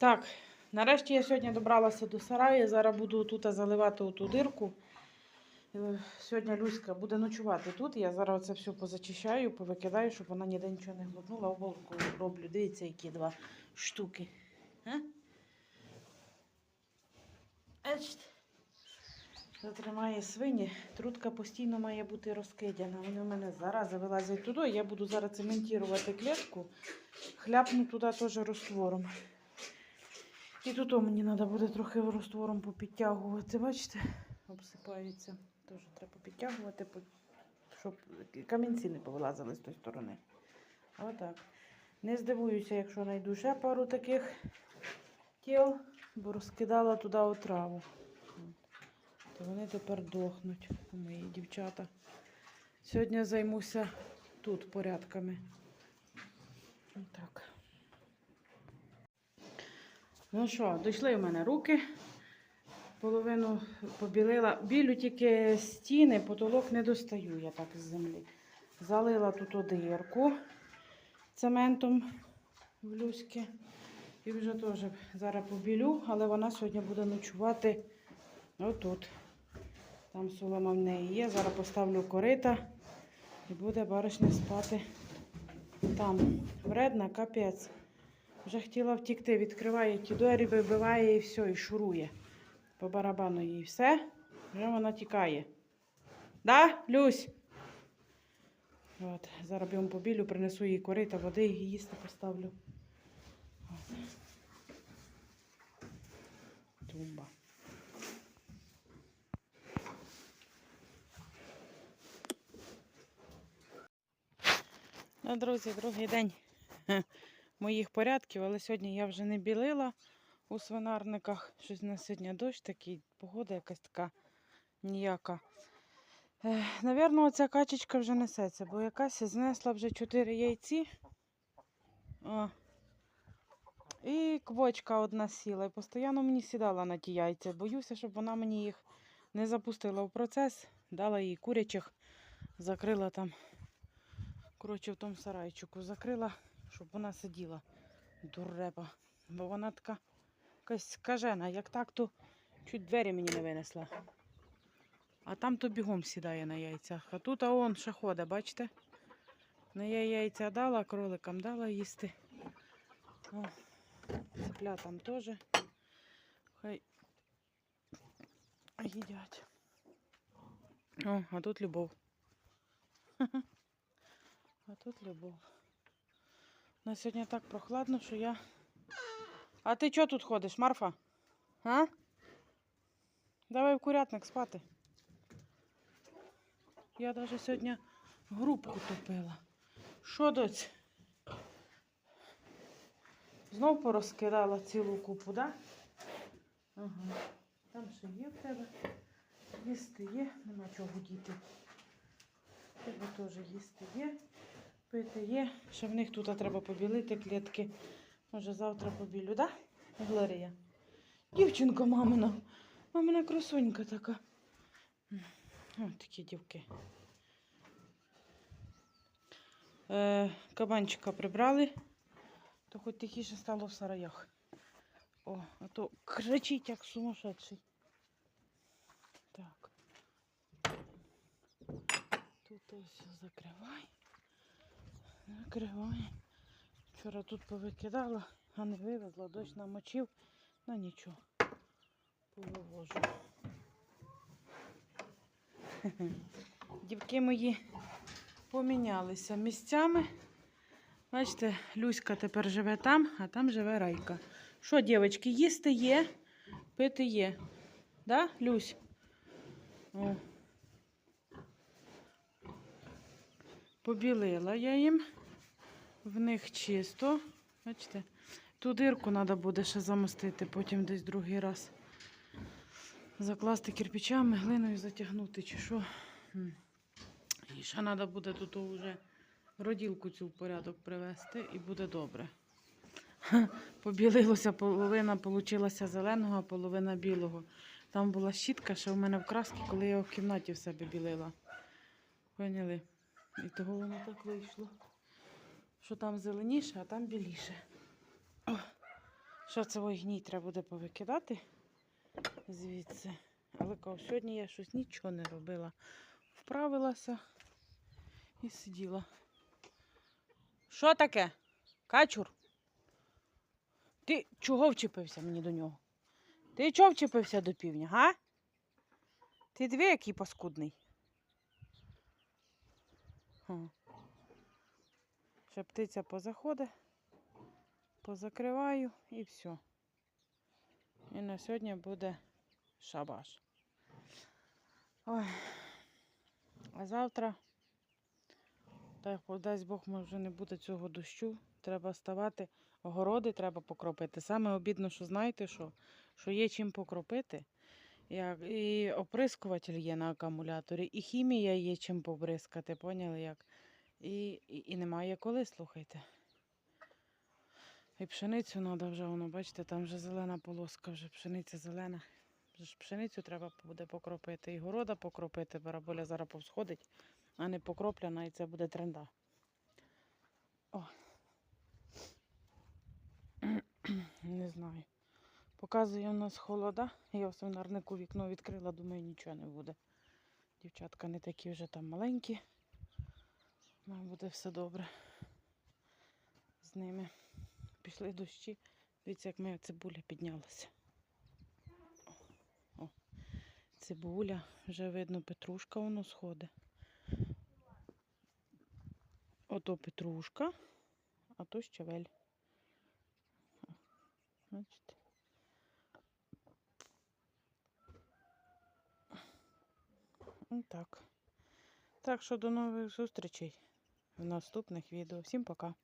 Так, нарешті я сьогодні добралася до сараю. Зараз буду тут заливати оту дирку. Е, Сьогодні Люська буде ночувати тут. Я зараз це все позачищаю, повикидаю, щоб вона ніде нічого не глотнула. Оболку роблю. Дивіться, які два штуки. Затримає свині. Трутка постійно має бути розкидяна. Вони в мене зараз вилазять туди. Я буду зараз цементувати клітку. Хляпну туди теж розтвором. І тут мені треба буде трохи розтвором попідтягувати. Бачите, обсипається. Теж треба підтягувати, щоб камінці не повилазили з тої сторони. Отак. Не здивуюся, якщо знайду ще пару таких тіл, бо розкидала туди отраву. То вони тепер дохнуть, мої дівчата. Сьогодні займуся тут порядками. Так. Ну що, дійшли в мене руки. Половину побілила. Білю тільки стіни, потолок не достаю я так з землі. Залила тут одирку цементом в люськи. І вже теж зараз побілю, але вона сьогодні буде ночувати отут. Там солома в неї є. Зараз поставлю корита і буде баришня спати там. Вредна, капець. Вже хотіла втікти, відкриває ті двері, вибиває і все, і шурує. По барабану їй все. Вже вона тікає. Да, Люсь? От, зараз побілю, принесу їй корита, води і їсти поставлю. Тумба. Ну, друзі, другий день моїх порядків, але сьогодні я вже не білила у свинарниках. Щось на сьогодні дощ такий, погода якась така ніяка. Е, Навірно, оця качечка вже несеться, бо якась знесла вже 4 яйці. О. І квочка одна сіла. І постійно мені сідала на ті яйця. Боюся, щоб вона мені їх не запустила в процес. Дала їй курячих, закрила там. Коротше, в тому сарайчику закрила, щоб вона сиділа. Дурепа. Бо вона така якась скажена. Як так, то чуть двері мені не винесла. А там то бігом сідає на яйцях. А тут а он ходить, бачите? Ну, я яйця дала, кроликам дала їсти. О, цеплятам теж. Хай їдять. О, а тут любов. А тут любов. На сьогодні так прохладно, що я. А ти чого тут ходиш, Марфа? А? Давай в курятник спати. Я навіть сьогодні грубку топила. Що доць? Знов порозкидала цілу купу, да? Ага. Там ще є в тебе. Їсти є, нема чого діти. Тебе теж їсти є, пити є. Ще в них тут треба побілити клітки. Може завтра побілю, да? Глорія? Дівчинка мамина. Мамина красунька така. Ось такі дівки. Е, кабанчика прибрали, то хоч тихіше стало в сараях. О, а то кричить, як сумасшедший. Так. Тут ось закривай. Закривай. Вчора тут повикидала, а не вивезла, дощ намочив. Ну нічого. Повивожу. Дівки мої помінялися місцями. Бачите, Люська тепер живе там, а там живе Райка. Що, дівчатки, їсти є, пити є. Да, Люсь? О. Побілила я їм. В них чисто. Бачите? Ту дирку треба буде ще замостити, потім десь другий раз. Закласти кирпичами, глиною затягнути чи що. І ще треба буде тут вже роділку цю в порядок привести і буде добре. Побілилося, половина получилася зеленого, а половина білого. Там була щітка, ще в мене в краски, коли я в кімнаті в себе білила. Поняли? І того воно так вийшло. Що там зеленіше, а там біліше. О, Що це ой, гній треба буде повикидати звідси. Але кажу, сьогодні я щось нічого не робила. Вправилася і сиділа. Що таке? Качур? Ти чого вчепився мені до нього? Ти чого вчепився до півня, га? Ти дві який паскудний. Ха. Ще птиця позаходить, позакриваю і все. І на сьогодні буде шабаш. Ой. А завтра, так дасть Бог, може вже не буде цього дощу. Треба ставати, огороди треба покропити. Саме обідно, що знаєте, що, що є чим покропити. Як, і оприскуватель є на акумуляторі, і хімія є чим побризкати, поняли як? І, і, і немає коли, слухайте. І пшеницю треба вже, воно, бачите, там вже зелена полоска, вже пшениця зелена. Вже ж пшеницю треба буде покропити. І города покропити, бараболя зараз повсходить, а не покропляна, і це буде тренда. О. Не знаю. Показує у нас холода. Я в свинарнику вікно відкрила, думаю, нічого не буде. Дівчатка не такі вже там маленькі. Має буде все добре з ними. Пішли дощі. Дивіться, як моя цибуля піднялася. О, цибуля, вже видно, петрушка воно сходить. Ото петрушка, а то щавель. Бачите? Так. Так що до нових зустрічей в наступних відео. Всім пока.